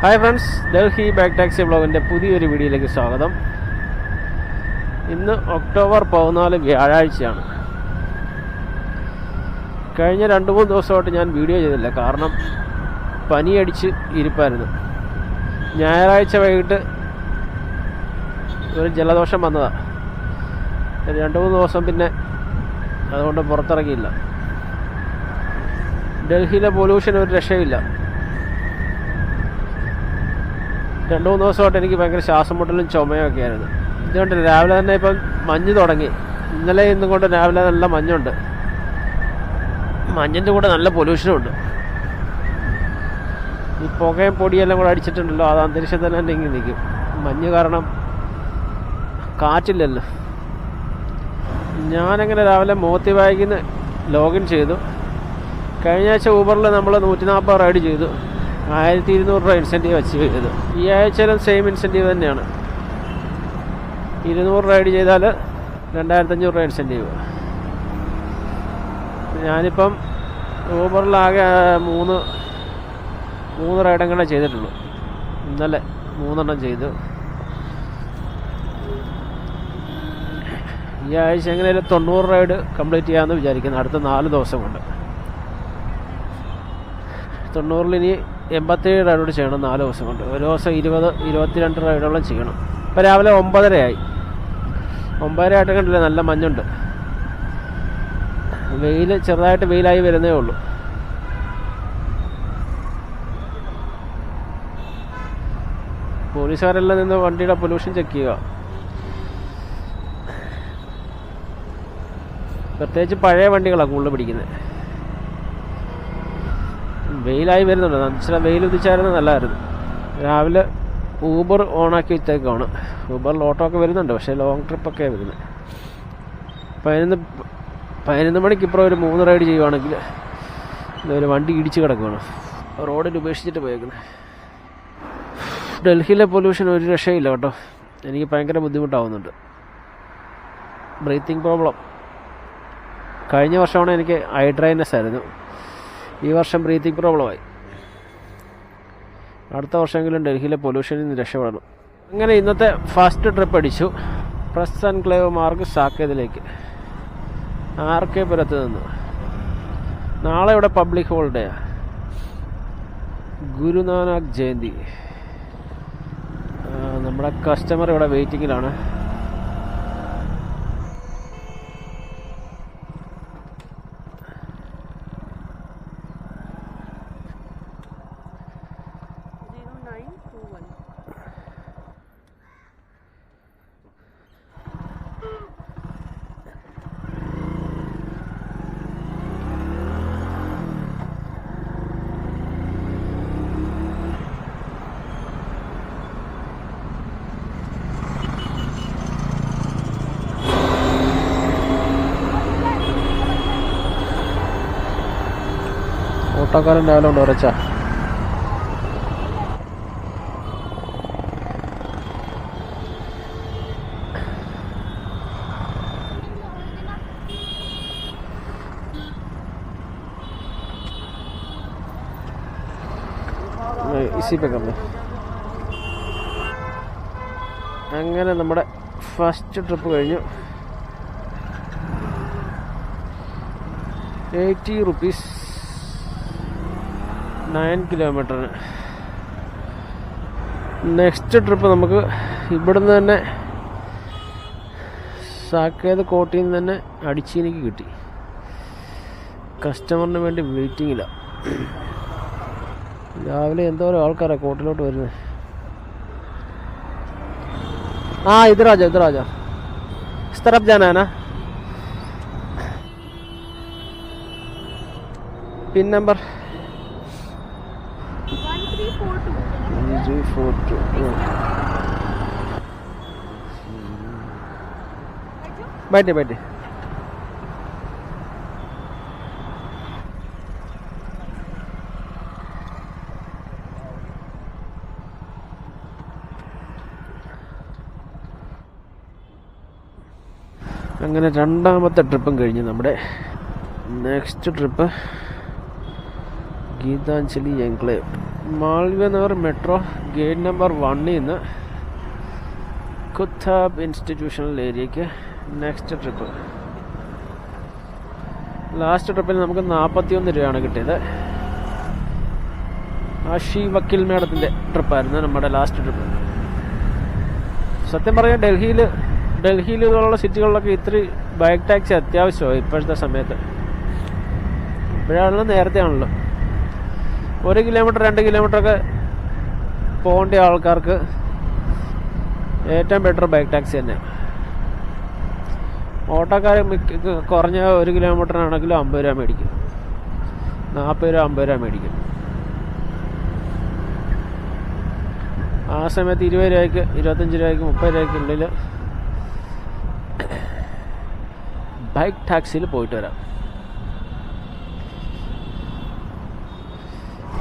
Hi friends Delhi back taxi ബ്ലോഗിന്റെ പുതിയൊരു വീഡിയോയിലേക്ക് സ്വാഗതം. ഇന്ന് ഒക്ടോബർ പതിനാല് വ്യാഴാഴ്ചയാണ്. കഴിഞ്ഞ രണ്ട് മൂന്ന് ദിവസമായിട്ട് ഞാൻ വീഡിയോ ചെയ്തില്ല കാരണം പനിയടിച്ച് ഇരിപ്പായിരുന്നു. ഞായറാഴ്ച വൈകിട്ട് ഒരു ജലദോഷം വന്നതാണ് രണ്ട് മൂന്ന് ദിവസം പിന്നെ അതുകൊണ്ട് പുറത്തിറങ്ങിയില്ല. ഡൽഹിയിലെ പൊല്യൂഷൻ ഒരു രക്ഷയില്ല. രണ്ട് മൂന്ന് ദിവസമായിട്ട് എനിക്ക് ഭയങ്കര ശ്വാസം മുട്ടലും ചുമയൊക്കെ ആയിരുന്നു ഇതുകൊണ്ട് രാവിലെ തന്നെ ഇപ്പം മഞ്ഞ് തുടങ്ങി. ഇന്നലെ ഇന്നും കൊണ്ട് രാവിലെ നല്ല മഞ്ഞുണ്ട്. മഞ്ഞിന്റെ കൂടെ നല്ല പൊല്യൂഷനും ഉണ്ട്. ഈ പുകയും പൊടിയെല്ലാം കൂടെ അടിച്ചിട്ടുണ്ടല്ലോ അത് അന്തരീക്ഷത്തിൽ തന്നെ ഇങ്ങനെ നിൽക്കും. മഞ്ഞ് കാരണം കാറ്റില്ലല്ലോ. ഞാനങ്ങനെ രാവിലെ മോത്തി ബാഗിൽ നിന്ന് ലോഗിൻ ചെയ്തു. കഴിഞ്ഞ ആഴ്ച ഊബറിൽ നമ്മൾ നൂറ്റി നാൽപ്പത് റൈഡ് ചെയ്തു. ആയിരത്തി ഇരുന്നൂറ് രൂപ ഇൻസെന്റീവ് അച്ചീവ് ചെയ്തു ഈ ആഴ്ചയിലും സെയിം ഇൻസെന്റീവ് തന്നെയാണ്. ഇരുന്നൂറ് റൈഡ് ചെയ്താൽ രണ്ടായിരത്തഞ്ഞൂറ് രൂപ ഇൻസെന്റീവ് ഞാനിപ്പം ഊബറിലാകെ മൂന്ന് മൂന്ന് റൈഡങ്ങളെ ചെയ്തിട്ടുള്ളൂ. ഇന്നലെ മൂന്നെണ്ണം ചെയ്തു. ഈ ആഴ്ച എങ്ങനെയാലും തൊണ്ണൂറ് റൈഡ് കംപ്ലീറ്റ് ചെയ്യാമെന്ന് വിചാരിക്കുന്നു. അടുത്ത നാല് ദിവസം കൊണ്ട്. തൊണ്ണൂറിൽ ഇനി എൺപത്തേഴ് റൈഡോട് ചെയ്യണം നാല് ദിവസം കൊണ്ട്. ഒരു ദിവസം ഇരുപത് ഇരുപത്തിരണ്ട് റൈഡോളം ചെയ്യണം. ഇപ്പോൾ രാവിലെ ഒമ്പതരയായി. ഒമ്പതര ആയിട്ട് കണ്ടില്ലേ നല്ല മഞ്ഞുണ്ട്. വെയിൽ ചെറുതായിട്ട് വെയിലായി വരുന്നേ ഉള്ളൂ. പോലീസുകാരെല്ലാം നിന്ന് വണ്ടിയുടെ പൊല്യൂഷൻ ചെക്ക് ചെയ്യുക. പ്രത്യേകിച്ച് പഴയ വണ്ടികളാണ് കൂടുതൽ പിടിക്കുന്നത് വെയിലായി വരുന്നുണ്ട്. നന്ദിച്ചാൽ വെയിൽ ഉദിച്ചായിരുന്നു നല്ലതായിരുന്നു രാവിലെ ഊബർ ഓണാക്കി വെച്ചേക്കാണ്. ഊബറിൽ ഓട്ടോ ഒക്കെ വരുന്നുണ്ട് പക്ഷേ ലോങ് ട്രിപ്പൊക്കെ വരുന്നത്. പതിനൊന്ന് പതിനൊന്ന് മണിക്ക് ഇപ്പുറം ഒരു മൂന്ന് റൈഡ് ചെയ്യുവാണെങ്കിൽ ഒരു വണ്ടി ഇടിച്ച് കിടക്കുകയാണ് റോഡിൽ ഉപേക്ഷിച്ചിട്ട് പോയേക്കുന്നത്. ഡൽഹിയിലെ പൊല്യൂഷൻ ഒരു രക്ഷയില്ല കേട്ടോ. എനിക്ക് ഭയങ്കര ബുദ്ധിമുട്ടാവുന്നുണ്ട്. ബ്രീത്തിങ് പ്രോബ്ലം കഴിഞ്ഞ വർഷമാണ് എനിക്ക് ഐ ഹൈഡ്രൈനസ് ആയിരുന്നു. ഈ വർഷം ബ്രീത്തിങ് പ്രോബ്ലമായി അടുത്ത വർഷമെങ്കിലും ഡൽഹിയിലെ പൊല്യൂഷനിൽ നിന്ന് രക്ഷപ്പെടണം. അങ്ങനെ ഇന്നത്തെ ഫസ്റ്റ് ട്രിപ്പ് അടിച്ചു. പ്രസ് എൻക്ലേവ് മാർഗ് സാക്കേതിലേക്ക്. ആർ കെ പുരത്ത് നിന്ന്? നാളെ ഇവിടെ പബ്ലിക് ഹോളിഡേ ഗുരുനാനാക്ക് ജയന്തി. നമ്മുടെ കസ്റ്റമർ ഇവിടെ വെയിറ്റിങ്ങിലാണ് ഓട്ടോക്കാരൻ രാവിലെ ഉണ്ട് ഉറച്ചാ അങ്ങനെ നമ്മുടെ ഫസ്റ്റ് ട്രിപ്പ് കഴിഞ്ഞു. എയ്റ്റി റുപ്പീസ് നയൻ കിലോമീറ്ററിന് നെക്സ്റ്റ് ട്രിപ്പ് നമുക്ക് ഇവിടുന്ന് തന്നെ സാക്കേത് കോട്ടയിൽ നിന്ന് തന്നെ അടിച്ചീനിക്ക് കിട്ടി. കസ്റ്റമറിന് വേണ്ടി വെയിറ്റിങ്ങില്ല രാവിലെ എന്തോരം ആൾക്കാരാണ് കോട്ടിലോട്ട് വരുന്നത് ആ ഇത് രാജ ഇത് രാജ. സ്ഥലം ജാനാന. Pin number foto. Bade, bade. അങ്ങനെ രണ്ടാമത്തെ ട്രിപ്പും കഴിഞ്ഞ് നമ്മുടെ next trip Geetanjali enclave Malviya Nagar metro gate number വണ്ണിൽ നിന്ന് കുത്താബ് ഇൻസ്റ്റിറ്റ്യൂഷണൽ ഏരിയയ്ക്ക് നെക്സ്റ്റ് ട്രിപ്പ് ലാസ്റ്റ് ട്രിപ്പിൽ നമുക്ക് നാൽപ്പത്തിയൊന്ന് രൂപയാണ് കിട്ടിയത്. ആഷി വക്കീൽ മേഡത്തിന്റെ ട്രിപ്പായിരുന്നു നമ്മുടെ ലാസ്റ്റ് ട്രിപ്പ് സത്യം പറഞ്ഞാൽ ഡൽഹിയിൽ ഡൽഹിയിൽ ഇതുപോലുള്ള സിറ്റികളിലൊക്കെ ഇത്തിരി ബൈക്ക് ടാക്സി അത്യാവശ്യമാണ് ഇപ്പോഴത്തെ സമയത്ത്. ഇപ്പോഴാണല്ലോ നേരത്തെ ആണല്ലോ ഒരു കിലോമീറ്റർ രണ്ട് കിലോമീറ്റർ ഒക്കെ പോകേണ്ട ആൾക്കാർക്ക് ഏറ്റവും ബെറ്റർ ബൈക്ക് ടാക്സി തന്നെ. ഓട്ടോക്കാർ മിക്ക കുറഞ്ഞ ഒരു കിലോമീറ്ററിനാണെങ്കിലും അമ്പത് രൂപ മേടിക്കും. നാൽപ്പത് രൂപ അമ്പത് രൂപ മേടിക്കും. ആ സമയത്ത് ഇരുപത് രൂപയ്ക്ക് ഇരുപത്തഞ്ച് രൂപയ്ക്ക് മുപ്പത് രൂപയ്ക്കുള്ളിൽ ബൈക്ക് ടാക്സിയിൽ പോയിട്ട് വരാം.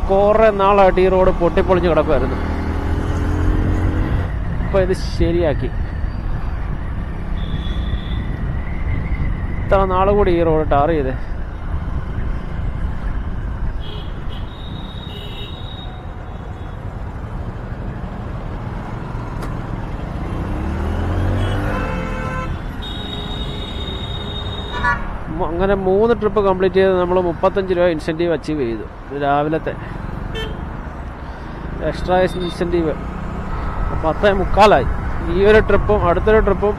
കുറേ നാളായിട്ട് ഈ റോഡ് പൊട്ടിപ്പൊളിഞ്ഞ് കിടക്കുമായിരുന്നു അപ്പൊ ഇത് ശരിയാക്കി. ഇത്ര നാൾ കൂടി ഈ റോഡ് ടാർ ചെയ്ത്. അങ്ങനെ മൂന്ന് ട്രിപ്പ് കംപ്ലീറ്റ് ചെയ്ത് നമ്മൾ മുപ്പത്തഞ്ച് രൂപ ഇൻസെന്റീവ് അച്ചീവ് ചെയ്തു. രാവിലത്തെ എക്സ്ട്രാ ഇൻസെന്റീവ് പത്തേ മുക്കാലായി. ഈ ഒരു ട്രിപ്പും അടുത്തൊരു ട്രിപ്പും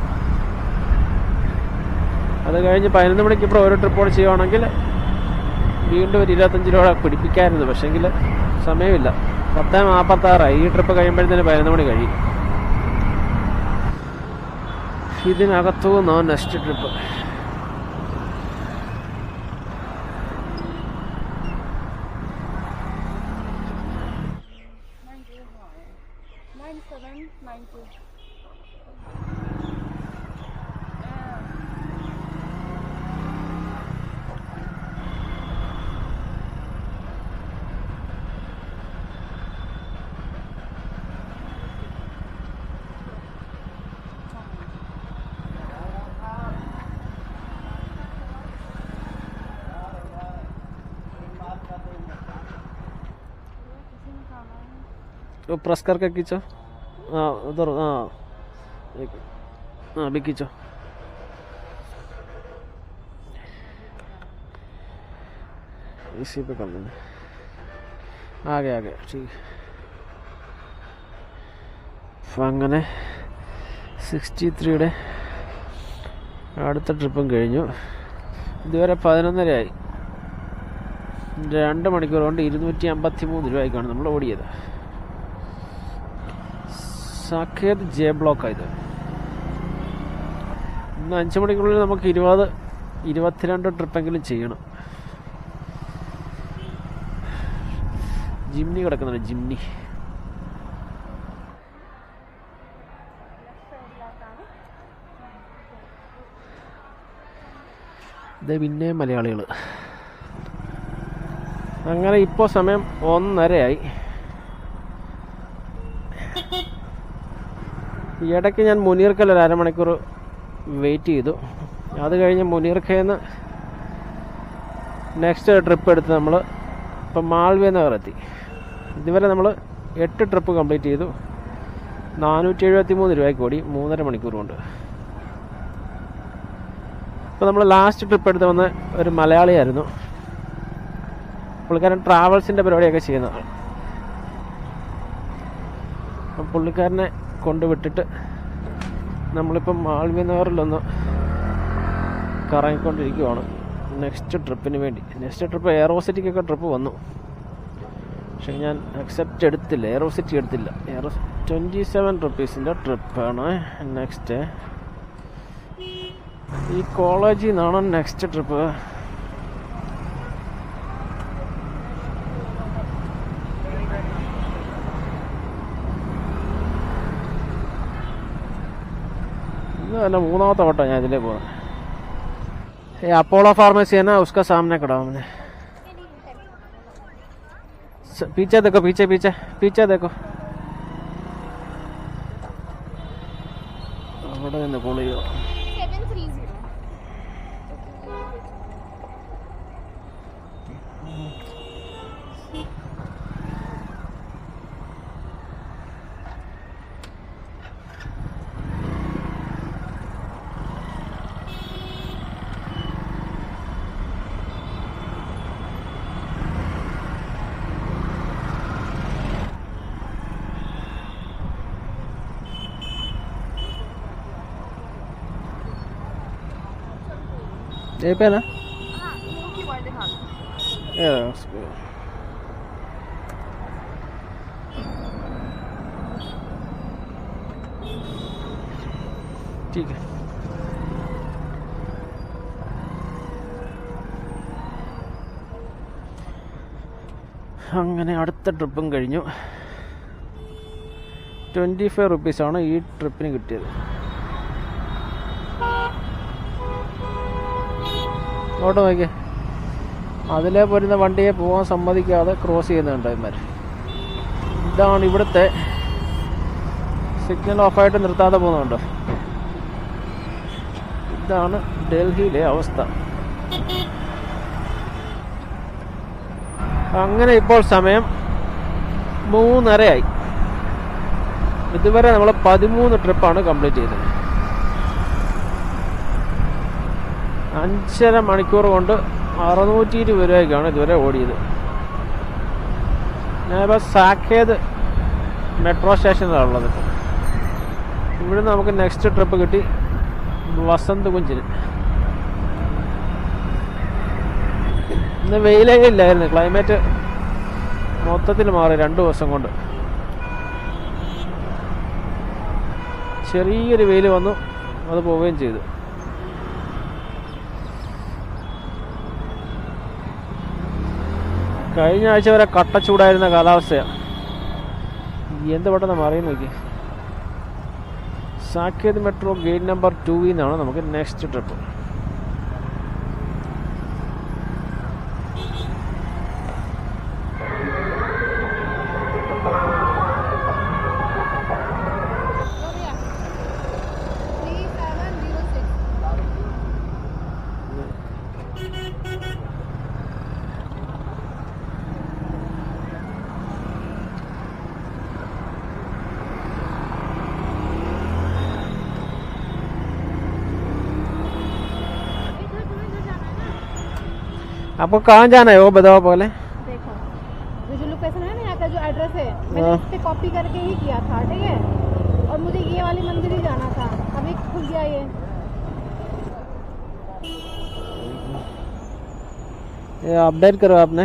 അത് കഴിഞ്ഞ് പതിനൊന്ന് മണിക്ക് ഇപ്പോൾ ഓരോ ട്രിപ്പ് കൂടെ ചെയ്യുവാണെങ്കിൽ വീണ്ടും ഒരു ഇരുപത്തഞ്ച് രൂപ പിടിപ്പിക്കാമായിരുന്നു പക്ഷേങ്കിൽ സമയമില്ല. പത്തേ നാൽപ്പത്താറായി ഈ ട്രിപ്പ് കഴിയുമ്പോഴത്തേന് പതിനൊന്ന് മണി കഴിയും. ഇതിനകത്തു നോ നെക്സ്റ്റ് ട്രിപ്പ് वो प्रेस करके खींचो हाँ उधर हाँ एक हाँ अभी खींचो इसी पे कर लेना आ गया आ गया ठीक അപ്പം അങ്ങനെ സിക്സ്റ്റി ത്രീയുടെ അടുത്ത ട്രിപ്പും കഴിഞ്ഞു ഇതുവരെ പതിനൊന്നരയായി രണ്ട് മണിക്കൂർ കൊണ്ട് ഇരുന്നൂറ്റി അമ്പത്തി മൂന്ന് രൂപയ്ക്കാണ് നമ്മൾ ഓടിയത് സാക്കേത് ജെ ബ്ലോക്കായത് ഇന്ന് അഞ്ച് മണിക്കുള്ളിൽ നമുക്ക് ഇരുപത് ഇരുപത്തിരണ്ട് ട്രിപ്പെങ്കിലും ചെയ്യണം. ജിംനി കിടക്കുന്നുണ്ട് ജിംനി. ഇത് പിന്നെ മലയാളികൾ അങ്ങനെ ഇപ്പോൾ സമയം ഒന്നരയായി. ഈ ഇടയ്ക്ക് ഞാൻ മുനീർക്കൽ ഒരു അരമണിക്കൂർ വെയിറ്റ് ചെയ്തു. അത് കഴിഞ്ഞ് മുനീർക്കയിൽ നിന്ന് നെക്സ്റ്റ് ട്രിപ്പ് എടുത്ത് നമ്മൾ ഇപ്പം മാൾവ്യ നഗർ എത്തി ഇതുവരെ നമ്മൾ എട്ട് ട്രിപ്പ് കംപ്ലീറ്റ് ചെയ്തു. നാനൂറ്റി എഴുപത്തി മൂന്ന് രൂപയ്ക്ക് ഓടി മൂന്നര മണിക്കൂർ കൊണ്ട് ഇപ്പോൾ നമ്മൾ ലാസ്റ്റ് ട്രിപ്പ് എടുത്ത് വന്ന ഒരു മലയാളിയായിരുന്നു. പുള്ളിക്കാരൻ ട്രാവൽസിന്റെ പരിപാടിയൊക്കെ ചെയ്യുന്നതാണ് അപ്പം പുള്ളിക്കാരനെ കൊണ്ടുവിട്ടിട്ട് നമ്മളിപ്പം മാൾവ്യ കറങ്ങിക്കൊണ്ടിരിക്കുവാണ്. നെക്സ്റ്റ് ട്രിപ്പിന് വേണ്ടി. നെക്സ്റ്റ് ട്രിപ്പ് എയറോസിറ്റിക്കൊക്കെ ട്രിപ്പ് വന്നു. പക്ഷെ ഞാൻ അക്സെപ്റ്റ് എടുത്തില്ല. എയറോസിറ്റി എടുത്തില്ല. എയറോ ട്വന്റി സെവൻ റുപ്പീസിന്റെ ട്രിപ്പാണ് നെക്സ്റ്റ് ഈ കോളേജിൽ നിന്നാണ് നെക്സ്റ്റ് ട്രിപ്പ് ഇത് തന്നെ മൂന്നാമത്തെ വട്ടം ഞാൻ ഇതിലേ പോകുന്നത് ये अपोलो फार्मेसी है ना उसका सामने खड़ा हूँ मैंने स- पीछे देखो पीछे पीछे पीछे देखो അവിടെ നിന്ന് കോൾ यहीं पे है ना हाँ वो की वर्ल्ड दिखा दो ये रहा उसको ठीक है അങ്ങനെ അടുത്ത ട്രിപ്പും കഴിഞ്ഞു ട്വൻറ്റി ഫൈവ് റുപ്പീസാണ് ഈ ട്രിപ്പിന് കിട്ടിയത് ഓട്ടോ നോക്കിയേ. അതിലെ പോരുന്ന വണ്ടിയെ പോകാൻ സമ്മതിക്കാതെ ക്രോസ് ചെയ്യുന്നുണ്ട് ഇവന്മാർ. ഇതാണ് ഇവിടുത്തെ സിഗ്നൽ ഓഫായിട്ട് നിർത്താതെ പോകുന്നുണ്ട്? ഇതാണ് ഡൽഹിയിലെ അവസ്ഥ. അങ്ങനെ ഇപ്പോൾ സമയം മൂന്നരയായി. ഇതുവരെ നമ്മൾ പതിമൂന്ന് ട്രിപ്പാണ് കംപ്ലീറ്റ് ചെയ്തത്. അഞ്ചര മണിക്കൂർ കൊണ്ട് അറുന്നൂറ്റി ഇരുപത് രൂപയ്ക്കാണ് ഇതുവരെ ഓടിയത്. ഞാനിപ്പോൾ സാക്കേത് മെട്രോ സ്റ്റേഷനിലാണ് ഉള്ളത്. ഇവിടെ നമുക്ക് നെക്സ്റ്റ് ട്രിപ്പ് കിട്ടി വസന്ത് കുഞ്ചിന്. ഇന്ന് വെയിലേ ഇല്ലായിരുന്നു. ക്ലൈമറ്റ് മൊത്തത്തിൽ മാറി രണ്ട് ദിവസം കൊണ്ട്. ചെറിയൊരു വെയിൽ വന്നു അത് പോവുകയും ചെയ്തു. കഴിഞ്ഞ ആഴ്ച വരെ കട്ടച്ചൂടായിരുന്ന കാലാവസ്ഥയാണ് എന്ത് പെട്ടെന്ന് മാറി നോക്കി സാക്കേത് മെട്രോ ഗേറ്റ് നമ്പർ ടൂവിൽ നിന്നാണ് നമുക്ക് നെക്സ്റ്റ് ട്രിപ്പ് आपको कहाँ जाना है वो बताओ पहले? देखो ये जो लोकेशन है ना यहाँ का जो एड्रेस मैंने। इस पे कॉपी करके ही किया था ठीक है? और मुझे ये वाली मंदिर ही जाना था। अभी खुल गया ये। ये अपडेट करो आपने।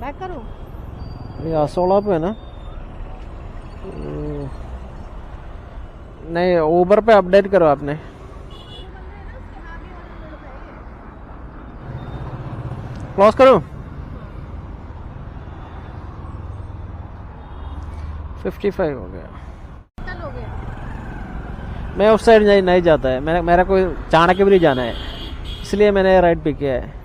बैक करूँ? ये असोला पे है ना? नहीं ऊबर पे अपडेट करो आपने। क्लोज करो। फिफ्टी फाइव हो गया। मैं उस साइड नहीं नहीं जाता है। मेरा मेरा कोई चाणक्य भी नहीं जाना है। इसलिए मैंने राइट पिक किया है।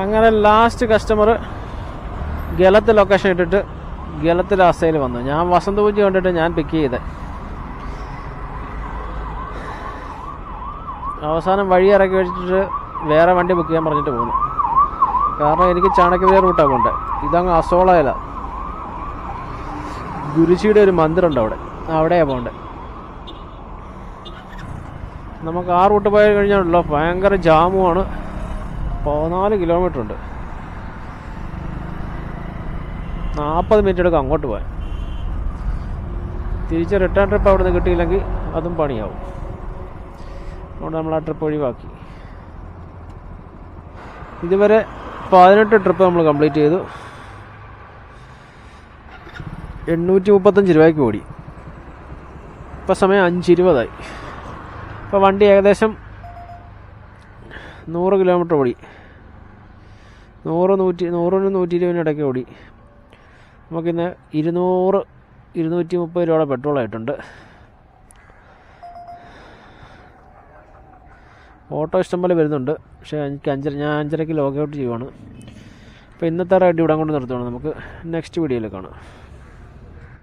അങ്ങനെ ലാസ്റ്റ് കസ്റ്റമർ ഗലത്ത് ലൊക്കേഷൻ ഇട്ടിട്ട് ഗലത്ത് രാസ്തയിൽ വന്നു. ഞാൻ വസന്ത പൂജ കണ്ടിട്ട് ഞാൻ പിക്ക് ചെയ്തത് അവസാനം വഴി ഇറക്കി വെച്ചിട്ട് വേറെ വണ്ടി ബുക്ക് ചെയ്യാൻ പറഞ്ഞിട്ട് പോകുന്നു കാരണം എനിക്ക് ചാണക്യവിയ റൂട്ടാണ് പോകേണ്ടത് ഇതങ്ങ് അസോളയില. ഗുരുജിയുടെ ഒരു മന്ദിരമുണ്ട് അവിടെ. അവിടെയാണ് പോകേണ്ടത് നമുക്ക് ആ റൂട്ട് പോയി കഴിഞ്ഞാണല്ലോ ഭയങ്കര ജാമുമാണ് പതിനാല് കിലോമീറ്റർ ഉണ്ട്. നാൽപ്പത് മിനിറ്റ് എടുക്കും അങ്ങോട്ട് പോകാൻ. തിരിച്ച് റിട്ടേൺ ട്രിപ്പ് അവിടെ നിന്ന് കിട്ടിയില്ലെങ്കിൽ അതും പണിയാവും. അതുകൊണ്ട് നമ്മൾ ആ ട്രിപ്പ് ഒഴിവാക്കി. ഇതുവരെ പതിനെട്ട് ട്രിപ്പ് നമ്മൾ കംപ്ലീറ്റ് ചെയ്തു. എണ്ണൂറ്റി മുപ്പത്തഞ്ച് രൂപയ്ക്ക് ഓടി. ഇപ്പം സമയം അഞ്ച് ഇരുപതായി. ഇപ്പോൾ വണ്ടി ഏകദേശം നൂറ് കിലോമീറ്റർ ഓടി. നൂറ് നൂറ്റി നൂറിനും നൂറ്റി ഇരുപതിനും ഇടയ്ക്ക് ഓടി. നമുക്കിന്ന് ഇരുന്നൂറ് ഇരുന്നൂറ്റി മുപ്പത് രൂപയുടെ പെട്രോൾ ആയിട്ടുണ്ട്. ഓട്ടോ ഇഷ്ടം പോലെ വരുന്നുണ്ട്. പക്ഷേ എനിക്ക് അഞ്ചര ഞാൻ അഞ്ചരയ്ക്ക് ലോഗ് ഔട്ട് ചെയ്യുവാണ്. അപ്പോൾ ഇന്നത്തെ റൈഡ് ഇവിടെ കൊണ്ട് നിർത്തുവാണ് നമുക്ക്. നെക്സ്റ്റ് വീഡിയോയിൽ കാണാം.